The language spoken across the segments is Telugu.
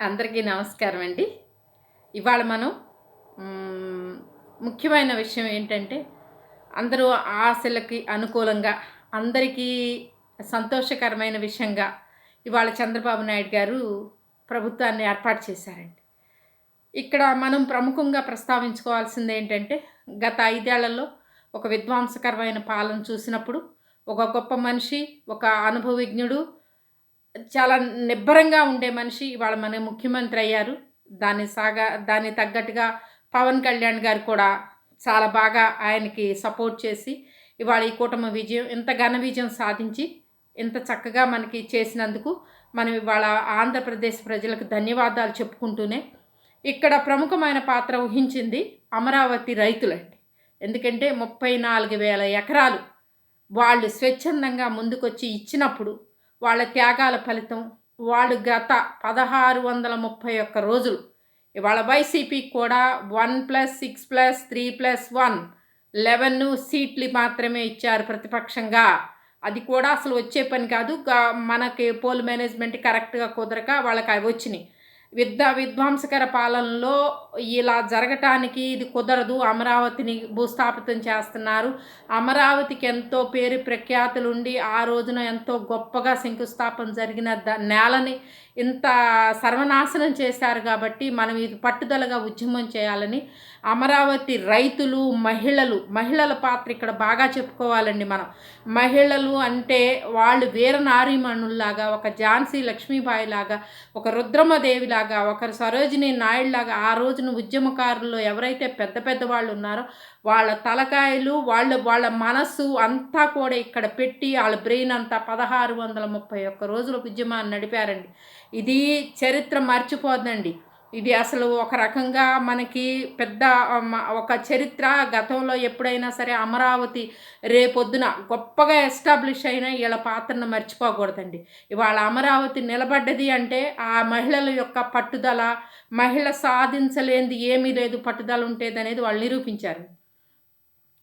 అందరికీ నమస్కారం అండి ఇవాళ మనం ముఖ్యమైన విషయం ఏంటంటే అందరూ ఆశలకి అనుకూలంగా అందరికీ సంతోషకరమైన విషయంగా ఇవాళ చంద్రబాబు నాయుడు గారు ప్రభుత్వాన్ని ఏర్పాటు చేశారండి. ఇక్కడ మనం ప్రముఖంగా ప్రస్తావించుకోవాల్సింది ఏంటంటే గత ఐదేళ్ళలో ఒక విధ్వంసకరమైన పాలన చూసినప్పుడు ఒక గొప్ప మనిషి ఒక అనుభవజ్ఞుడు చాలా నిబ్బరంగా ఉండే మనిషి ఇవాళ మన ముఖ్యమంత్రి అయ్యారు. దాని సాగా దాని తగ్గట్టుగా పవన్ కళ్యాణ్ గారు కూడా చాలా బాగా ఆయనకి సపోర్ట్ చేసి ఇవాళ ఈ కూటమి విజయం ఇంత ఘన విజయం సాధించి ఇంత చక్కగా మనకి చేసినందుకు మనం ఇవాళ ఆంధ్రప్రదేశ్ ప్రజలకు ధన్యవాదాలు చెప్పుకుంటూనే ఇక్కడ ప్రముఖమైన పాత్ర వహించింది అమరావతి రైతులండి. ఎందుకంటే ముప్పై నాలుగు వేల ఎకరాలు వాళ్ళు స్వచ్ఛందంగా ముందుకొచ్చి ఇచ్చినప్పుడు వాళ్ళ త్యాగాల ఫలితం వాళ్ళు గత పదహారు వందల ముప్పై ఒక్క రోజులు ఇవాళ వైసీపీకి కూడా one plus six plus three plus one eleven సీట్లు మాత్రమే ఇచ్చారు ప్రతిపక్షంగా. అది కూడా అసలు వచ్చే పని కాదు. మనకి పోల్ మేనేజ్మెంట్ కరెక్ట్గా కుదరక వాళ్ళకి అవి వచ్చినాయి. విద్వ విధ్వంసకర పాలనలో ఇలా జరగటానికి ఇది కుదరదు. అమరావతిని భూస్థాపితం చేస్తున్నారు. అమరావతికి ఎంతో పేరు ప్రఖ్యాతులు ఉండి ఆ రోజున ఎంతో గొప్పగా శంకుస్థాపన జరిగిన ద నేలని ఇంత సర్వనాశనం చేశారు కాబట్టి మనం ఇది పట్టుదలగా ఉద్యమం చేయాలని అమరావతి రైతులు మహిళలు మహిళల పాత్ర ఇక్కడ బాగా చెప్పుకోవాలండి మనం. మహిళలు అంటే వాళ్ళు వీర నారీమణుల్లాగా ఒక ఝాన్సీ లక్ష్మీబాయి లాగా ఒక రుద్రమదేవిలాగా లాగా ఒకరు సరోజిని నాయుడు లాగా ఆ రోజున ఉద్యమకారుల్లో ఎవరైతే పెద్ద పెద్ద వాళ్ళు ఉన్నారో వాళ్ళ తలకాయలు వాళ్ళ వాళ్ళ మనస్సు అంతా కూడా ఇక్కడ పెట్టి వాళ్ళ బ్రెయిన్ అంతా పదహారు వందల ముప్పై ఒక్క రోజుల ఉద్యమాన్ని నడిపారండి. ఇది చరిత్ర మర్చిపోదండి ఇది అసలు ఒక రకంగా మనకి పెద్ద ఒక చరిత్ర గతంలో ఎప్పుడైనా సరే అమరావతి రేపొద్దున గొప్పగా ఎస్టాబ్లిష్ అయిన వీళ్ళ పాత్రను మర్చిపోకూడదండి. ఇవాళ అమరావతి నిలబడ్డది అంటే ఆ మహిళల యొక్క పట్టుదల మహిళ సాధించలేనిది ఏమీ లేదు పట్టుదల ఉంటేది అనేది వాళ్ళు నిరూపించారు.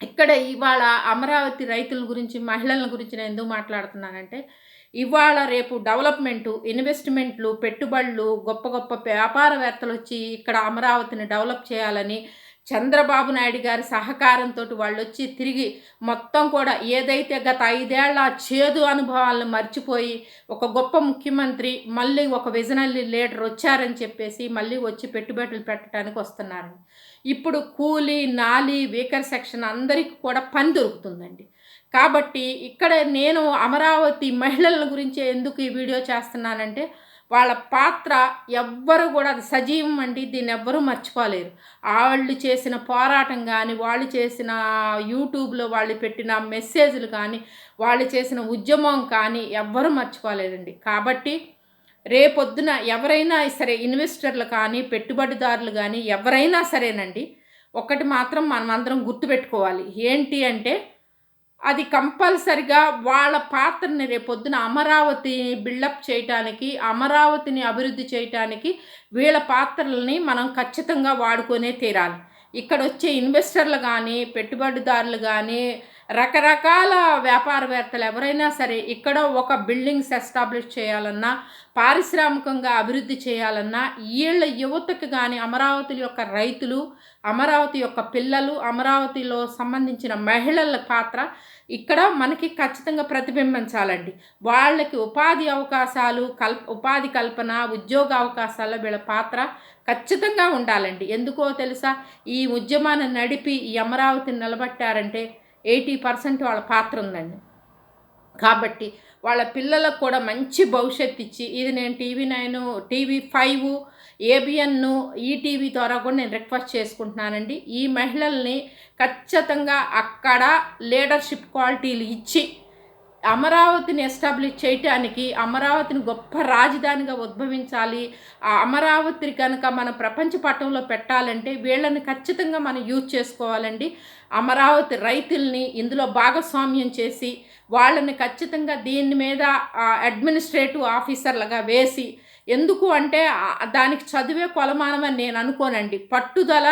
ఇక్కడ ఇవాళ అమరావతి రైతుల గురించి మహిళల గురించి నేను ఎందుకు మాట్లాడుతున్నానంటే ఇవాళ రేపు డెవలప్మెంటు ఇన్వెస్ట్మెంట్లు పెట్టుబడులు గొప్ప గొప్ప వ్యాపారవేత్తలు వచ్చి ఇక్కడ అమరావతిని డెవలప్ చేయాలని చంద్రబాబు నాయుడు గారి సహకారంతో వాళ్ళు వచ్చి తిరిగి మొత్తం కూడా ఏదైతే గత ఐదేళ్ళ చేదు అనుభవాలను మర్చిపోయి ఒక గొప్ప ముఖ్యమంత్రి మళ్ళీ ఒక విజనరీ లీడర్ వచ్చారని చెప్పేసి మళ్ళీ వచ్చి పెట్టుబడులు పెట్టడానికి వస్తున్నారు. ఇప్పుడు కూలీ నాలి వీకర్ సెక్షన్ అందరికీ కూడా పని దొరుకుతుందండి. కాబట్టి ఇక్కడ నేను అమరావతి మహిళల గురించి ఎందుకు ఈ వీడియో చేస్తున్నానంటే వాళ్ళ పాత్ర ఎవ్వరు కూడా అది సజీవం అండి దీన్ని ఎవ్వరూ మర్చిపోలేరు. వాళ్ళు చేసిన పోరాటం కానీ వాళ్ళు చేసిన యూట్యూబ్లో వాళ్ళు పెట్టిన మెసేజ్లు కానీ వాళ్ళు చేసిన ఉద్యమం కానీ ఎవ్వరూ మర్చిపోలేదండి. కాబట్టి రేపొద్దున ఎవరైనా సరే ఇన్వెస్టర్లు కానీ పెట్టుబడిదారులు కానీ ఎవరైనా సరేనండి ఒకటి మాత్రం మనం అందరం గుర్తుపెట్టుకోవాలి. ఏంటి అంటే అది కంపల్సరిగా వాళ్ళ పాత్రని రేపొద్దున అమరావతిని బిల్డప్ చేయటానికి అమరావతిని అభివృద్ధి చేయటానికి వీళ్ళ పాత్రలని మనం ఖచ్చితంగా వాడుకొనే తీరాలి. ఇక్కడ వచ్చే ఇన్వెస్టర్లు కానీ పెట్టుబడిదారులు కానీ రకరకాల వ్యాపారవేత్తలు ఎవరైనా సరే ఇక్కడ ఒక బిల్డింగ్స్ ఎస్టాబ్లిష్ చేయాలన్నా పారిశ్రామికంగా అభివృద్ధి చేయాలన్నా వీళ్ళ యువతకు కానీ అమరావతి యొక్క రైతులు అమరావతి యొక్క పిల్లలు అమరావతిలో సంబంధించిన మహిళల పాత్ర ఇక్కడ మనకి ఖచ్చితంగా ప్రతిబింబించాలండి. వాళ్ళకి ఉపాధి అవకాశాలు కల్ప ఉపాధి కల్పన ఉద్యోగ అవకాశాల్లో వీళ్ళ పాత్ర ఖచ్చితంగా ఉండాలండి. ఎందుకో తెలుసా? ఈ ఉద్యమాన్ని నడిపి ఈ అమరావతిని నిలబెట్టారంటే ఎయిటీ పర్సెంట్ వాళ్ళ పాత్ర ఉందండి. కాబట్టి వాళ్ళ పిల్లలకు కూడా మంచి భవిష్యత్తు ఇచ్చి ఇది నేను TV nine TV five ABN ETV ద్వారా కూడా నేను రిక్వెస్ట్ చేసుకుంటున్నానండి. ఈ మహిళల్ని ఖచ్చితంగా అక్కడ లీడర్షిప్ క్వాలిటీలు ఇచ్చి అమరావతిని ఎస్టాబ్లిష్ చేయటానికి అమరావతిని గొప్ప రాజధానిగా ఉద్భవించాలి. ఆ అమరావతిని కనుక మనం ప్రపంచ పట్టంలో పెట్టాలంటే వీళ్ళని ఖచ్చితంగా మనం యూజ్ చేసుకోవాలండి. అమరావతి రైతుల్ని ఇందులో భాగస్వామ్యం చేసి వాళ్ళని ఖచ్చితంగా దీని మీద అడ్మినిస్ట్రేటివ్ ఆఫీసర్లుగా వేసి ఎందుకు అంటే దానికి చదివే కొలమానమని నేను అనుకోనండి. పట్టుదల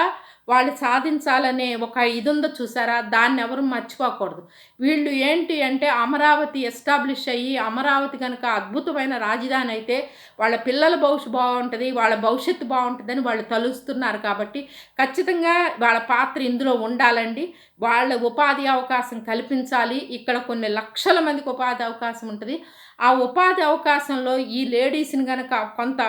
వాళ్ళు సాధించాలనే ఒక ఇది ఉందో చూసారా? దాన్ని ఎవరు మర్చిపోకూడదు. వీళ్ళు ఏంటి అంటే అమరావతి ఎస్టాబ్లిష్ అయ్యి అమరావతి కనుక అద్భుతమైన రాజధాని అయితే వాళ్ళ పిల్లల భవిష్యత్తు బాగుంటుంది వాళ్ళ భవిష్యత్తు బాగుంటుందని వాళ్ళు తలుస్తున్నారు కాబట్టి ఖచ్చితంగా వాళ్ళ పాత్ర ఇందులో ఉండాలండి. వాళ్ళ ఉపాధి అవకాశం కల్పించాలి. ఇక్కడ కొన్ని లక్షల మందికి ఉపాధి అవకాశం ఉంటుంది. ఆ ఉపాధి అవకాశంలో ఈ లేడీస్ని కనుక కొంత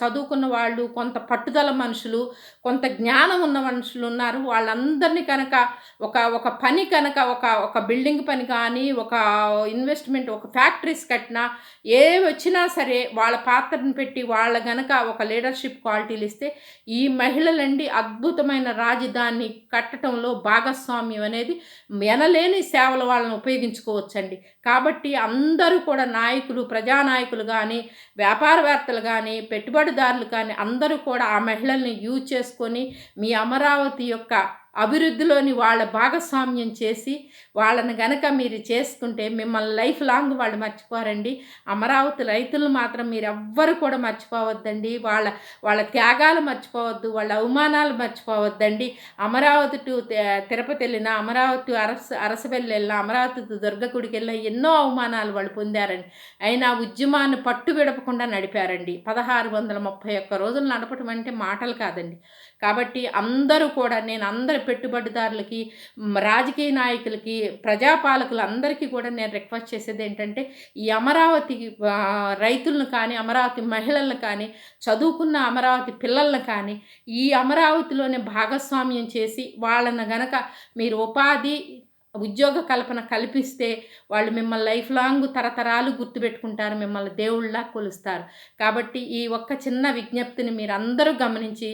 చదువుకున్న వాళ్ళు కొంత పట్టుదల మనుషులు కొంత జ్ఞానం ఉన్న మనుషులు ఉన్నారు. వాళ్ళందరినీ కనుక ఒక ఒక పని కనుక ఒక ఒక బిల్డింగ్ పని కానీ ఒక ఇన్వెస్ట్మెంట్ ఒక ఫ్యాక్టరీస్ కట్టినా ఏ వచ్చినా సరే వాళ్ళ పాత్రను పెట్టి వాళ్ళ గనక ఒక లీడర్షిప్ క్వాలిటీలు ఇస్తే ఈ మహిళలండి అద్భుతమైన రాజధాని కట్టడంలో భాగస్వామ్యం అనేది ఎనలేని సేవలు వాళ్ళని ఉపయోగించుకోవచ్చండి. కాబట్టి అందరూ కూడా నాయకులు ప్రజానాయకులు కానీ వ్యాపారవేత్తలు కానీ పెట్టుబడిదారులు కానీ అందరూ కూడా ఆ మహిళల్ని యూజ్ చేసుకొని మీ అమరావతి అమరావతి యొక్క అభివృద్ధిలోని వాళ్ళ భాగస్వామ్యం చేసి వాళ్ళని గనక మీరు చేసుకుంటే మిమ్మల్ని లైఫ్ లాంగ్ వాళ్ళు మర్చిపోరండి. అమరావతి రైతులు మాత్రం మీరు ఎవ్వరు కూడా మర్చిపోవద్దండి. వాళ్ళ వాళ్ళ త్యాగాలు మర్చిపోవద్దు వాళ్ళ అవమానాలు మర్చిపోవద్దండి. అమరావతి టు తిరుపతి వెళ్ళిన అమరావతి అరస అరసవెల్లి వెళ్ళిన అమరావతి దుర్గకుడికి వెళ్ళిన ఎన్నో అవమానాలు వాళ్ళు పొందారండి. అయినా ఉద్యమాన్ని పట్టు విడపకుండా నడిపారండి. పదహారు వందల ముప్పై ఒక్క రోజులు నడపటం అంటే మాటలు కాదండి. కాబట్టి అందరూ కూడా నేను అందరి పెట్టుబడిదారులకి రాజకీయ నాయకులకి ప్రజాపాలకులు అందరికీ కూడా నేను రిక్వెస్ట్ చేసేది ఏంటంటే ఈ అమరావతి రైతులను కానీ అమరావతి మహిళలను కానీ చదువుకున్న అమరావతి పిల్లలను కానీ ఈ అమరావతిలోనే భాగస్వామ్యం చేసి వాళ్ళను గనక మీరు ఉపాధి ఉద్యోగ కల్పన కల్పిస్తే వాళ్ళు మిమ్మల్ని లైఫ్ లాంగ్ తరతరాలు గుర్తుపెట్టుకుంటారు మిమ్మల్ని దేవుళ్ళలా కొలుస్తారు. కాబట్టి ఈ ఒక్క చిన్న విజ్ఞప్తిని మీరు అందరూ గమనించి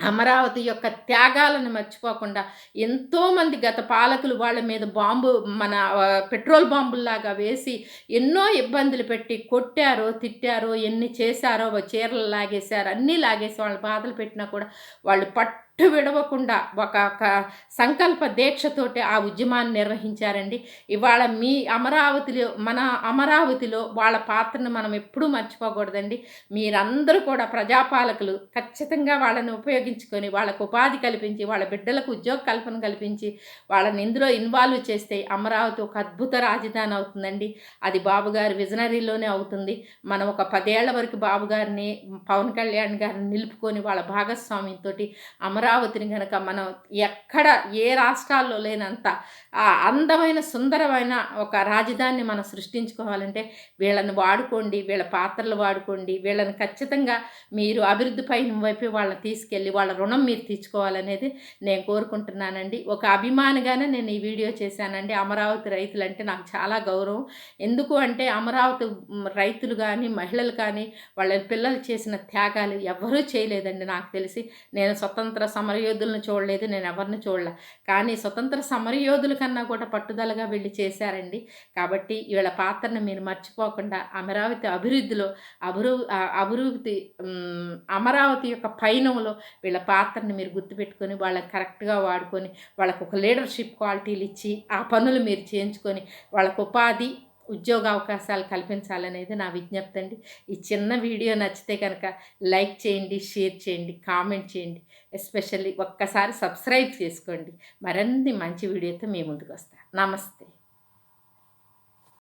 అమరావతి యొక్క త్యాగాలను మర్చిపోకుండా ఎంతోమంది గత పాలకులు వాళ్ళ మీద బాంబు మన పెట్రోల్ బాంబుల్లాగా వేసి ఎన్నో ఇబ్బందులు పెట్టి కొట్టారో తిట్టారో ఎన్ని చేశారో చీరలు లాగేశారు అన్నీ లాగేసి వాళ్ళు బాధలు పెట్టినా కూడా వాళ్ళు పట్టు పట్టు విడవకుండా ఒక ఒక సంకల్ప దీక్షతోటి ఆ ఉద్యమాన్ని నిర్వహించారండి. ఇవాళ మీ అమరావతిలో మన అమరావతిలో వాళ్ళ పాత్రను మనం ఎప్పుడూ మర్చిపోకూడదండి. మీరందరూ కూడా ప్రజాపాలకులు ఖచ్చితంగా వాళ్ళని ఉపయోగించుకొని వాళ్ళకు ఉపాధి కల్పించి వాళ్ళ బిడ్డలకు ఉద్యోగ కల్పన కల్పించి వాళ్ళని ఇందులో ఇన్వాల్వ్ చేస్తే అమరావతి ఒక అద్భుత రాజధాని అవుతుందండి. అది బాబుగారి విజనరీలోనే అవుతుంది. మనం ఒక పదేళ్ళ వరకు బాబుగారిని పవన్ కళ్యాణ్ గారిని నిలుపుకొని వాళ్ళ భాగస్వామ్యంతో అమరావతి అమరావతిని కనుక మనం ఎక్కడ ఏ రాష్ట్రాల్లో లేనంత ఆ అందమైన సుందరమైన ఒక రాజధానిని మనం సృష్టించుకోవాలంటే వీళ్ళని వాడుకోండి వీళ్ళ పాత్రలు వాడుకోండి వీళ్ళని ఖచ్చితంగా మీరు అభివృద్ధి పైన వైపు వాళ్ళని తీసుకెళ్ళి వాళ్ళ రుణం మీరు తీర్చుకోవాలనేది నేను కోరుకుంటున్నానండి. ఒక అభిమానిగానే నేను ఈ వీడియో చేశానండి. అమరావతి రైతులు అంటే నాకు చాలా గౌరవం. ఎందుకు అంటే అమరావతి రైతులు కానీ మహిళలు కానీ వాళ్ళ పిల్లలు చేసిన త్యాగాలు ఎవరూ చేయలేదండి నాకు తెలిసి. నేను స్వతంత్ర సమరయోధులను చూడలేదు నేను ఎవరిని చూడలే. కానీ స్వతంత్ర సమరయోధుల కన్నా కూడా పట్టుదలగా వెళ్ళి చేశారండి. కాబట్టి వీళ్ళ పాత్రను మీరు మర్చిపోకుండా అమరావతి అభివృద్ధిలో అభివృ అభివృద్ధి అమరావతి యొక్క పయనంలో వీళ్ళ పాత్రను మీరు గుర్తుపెట్టుకొని వాళ్ళని కరెక్ట్గా వాడుకొని వాళ్ళకు ఒక లీడర్షిప్ క్వాలిటీలు ఇచ్చి ఆ పనులు మీరు చేయించుకొని వాళ్ళకు ఉపాధి ఉద్యోగ అవకాశాలు కల్పించాలనేది నా విజ్ఞప్తి అండి. ఈ చిన్న వీడియో నచ్చితే కనుక లైక్ చేయండి షేర్ చేయండి కామెంట్ చేయండి. ఎస్పెషల్లీ ఒక్కసారి సబ్స్క్రైబ్ చేసుకోండి. మరిన్ని మంచి వీడియోతో మీ ముందుకు వస్తాను నమస్తే.